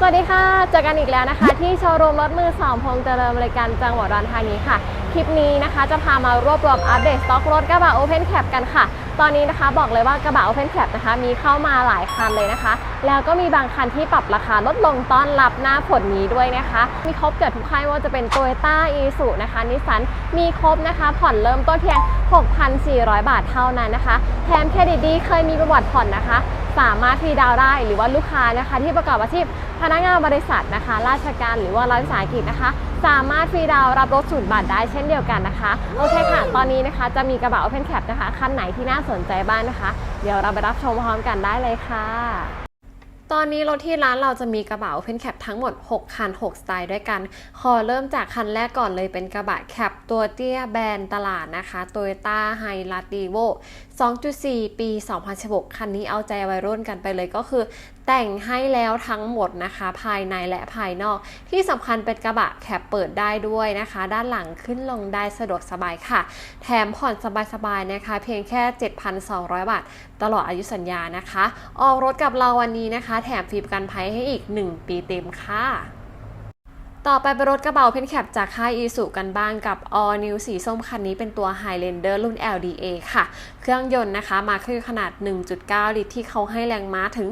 สวัสดีค่ะเจอกันอีกแล้วนะคะ ที่โชว์รูมรถมือสองพงษ์เจริญบริการจังหวัดอุดรธานีค่ะ คลิปนี้นะคะจะพามารวบรวมอัปเดตสต็อกรถกระบะ Open Cap กันค่ะ ตอนนี้นะคะบอกเลยว่ากระบะ Open Cap นะคะ มีเข้ามาหลายคันเลยนะคะ แล้วก็มีบางคันที่ปรับราคาลดลงต้อนรับหน้าฝนนี้ด้วยนะคะ มีครบเกือบทุกค่ายว่าจะเป็น t o y ต้าอีสุนะคะนิสสันมีครบนะคะ ผ่อนเริ่มต้นเพียง 6,400 บาทเท่านั้นนะคะแถมเครดิตดีเคยมีประวัติผ่อนนะคะ สามารถฟรีดาวได้หรือว่าลูกค้านะคะ ที่ประกอบอาชีพพนักงานบริษัทนะคะ ราชการหรือว่ารัฐวิสาหกิจนะคะ สามารถฟรีดาวรับรถศูนย์บาทได้เช่นเดียวกันนะคะ โอเคค่ะ ตอนนี้นะคะจะมีกระบะ Open Cap นะคะคันไหนที่น่าสนใจบ้างนะคะ เดี๋ยวเราไปรับชมพร้อมกันได้เลยค่ะ ตอนนี้รถที่ร้านเราจะมีกระบะ Open Cap ทั้งหมด 6 คัน 6 สไตล์ด้วยกัน ขอเริ่มจากคันแรกก่อนเลยเป็นกระบะแคปตัวเตี้ยแบรนด์ตลาดนะคะ Toyota h i l u x r e v o 2.4 ปี 2016 คันนี้เอาใจวัยรุ่นกันไปเลยก็คือ แต่งให้แล้วทั้งหมดนะคะ ภายในและภายนอก ที่สำคัญเป็นกระบะแคปเปิดได้ด้วยนะคะ ด้านหลังขึ้นลงได้สะดวกสบายค่ะ แถมผ่อนสบายๆนะคะ เพียงแค่ 7,200 บาท ตลอดอายุสัญญานะคะ ออกรถกับเราวันนี้นะคะ แถมฟรีประกันภัยให้อีก 1 ปีเต็มค่ะ ต่อไปเป็นรถกระบะเพนแคปจากค่ายอีสุกันบ้างกับ All New สีส้มคันนี้เป็นตัว Highlander รุ่น LDA ค่ะ เครื่องยนต์นะคะมาคือขนาด 1.9 ลิตรที่เขาให้แรงม้าถึง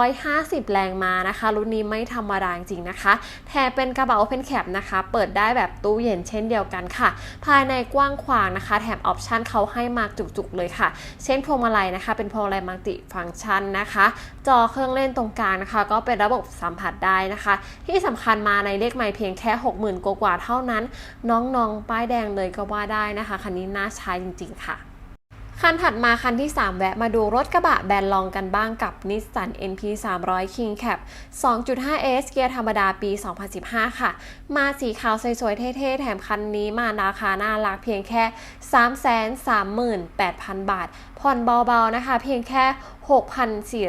150 แรงม้านะคะ รุ่นนี้ไม่ธรรมดาจริงนะคะ แถมเป็นกระบะ Open Cap นะคะ เปิดได้แบบตู้เย็นเช่นเดียวกันค่ะ ภายในกว้างขวางนะคะ แถมออปชันเขาให้มาจุกๆเลยค่ะ เช่นพวงมาลัยนะคะ เป็นพวงมาลัยมัลติฟังก์ชันนะคะ จอเครื่องเล่นตรงกลางนะคะ ก็เป็นระบบสัมผัสได้นะคะ ที่สำคัญมาในเลขไม่เพียงแค่ 60,000กว่าๆเท่านั้น น้องๆ ป้ายแดงเลยก็ว่าได้นะคะ คันนี้น่าใช้จริง ๆ ค่ะคันถัดมาคันที่ 3 แวะมาดูรถกระบะแบรนด์ลองกันบ้างกับ Nissan NP 300 King Cap 2.5S เกียร์ธรรมดาปี 2015 ค่ะ มาสีขาวสวยๆ เท่ๆ แถมคันนี้มาราคาน่ารักเพียงแค่ 338,000 บาท ผ่อนเบาๆนะคะ เพียงแค่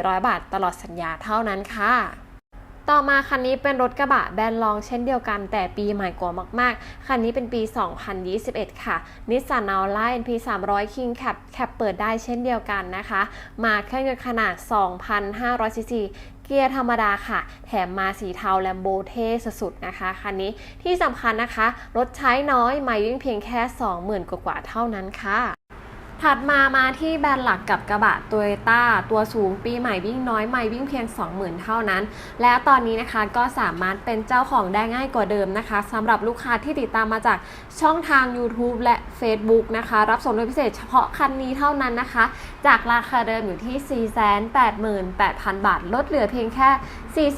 6,400 บาทตลอดสัญญาเท่านั้นค่ะ ต่อมาคันนี้เป็นรถกระบะแบรนด์ลองเช่นเดียวกันแต่ปีใหม่กว่ามากๆ คันนี้เป็นปี 2021 ค่ะ Nissan a l a NP 300 King Cap แคปเปิดได้เช่นเดียวกันนะคะ มาเครื่องยนต์ขนาด 2,500 ซีซีเกียร์ธรรมดาค่ะ แถมมาสีเทาแลมโบเท่สุดๆนะคะ คันนี้ที่สำคัญนะคะ รถใช้น้อยม่วิ่งเพียงแค่ 20,000 กว่าๆเท่านั้นค่ะ ถัดมามาที่แบรนด์หลักกับกระบะ t o y ต้าตัวสูงปีใหม่วิ่งน้อยไม่วิ่งเพียง 20,000 เท่านั้น และตอนนี้นะคะก็สามารถเป็นเจ้าของได้ง่ายกว่าเดิมนะคะสำหรับลูกค้าที่ติดตามมาจากช่องทาง YouTube และ Facebook นะคะ รับส่วนลดพิเศษเฉพาะคันนี้เท่านั้นนะคะ จากราคาเดิมอยู่ที่ 488,000 บาท ลดเหลือเพียงแค่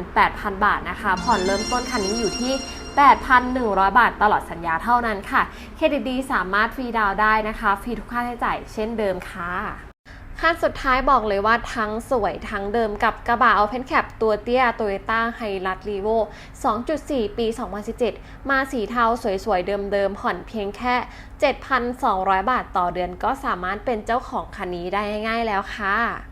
448,000 บาทนะคะ ผ่อนเริ่มต้นคันนี้อยู่ที่ 8,100 บาทตลอดสัญญาเท่านั้นค่ะ เครดิตดีสามารถฟรีดาวได้นะคะ ฟรีทุกค่าใช้จ่ายเช่นเดิมค่ะขั้นสุดท้ายบอกเลยว่าทั้งสวยทั้งเดิมกับกระบะ Open Cap ตัวเตี้ย Toyota h i l u x r e v o 2.4 ปี 2017 มาสีเทาสวยๆ เดิมๆ ผ่อนเพียงแค่ 7,200 บาทต่อเดือนก็สามารถเป็นเจ้าของคันนี้ได้ง่ายๆแล้วค่ะ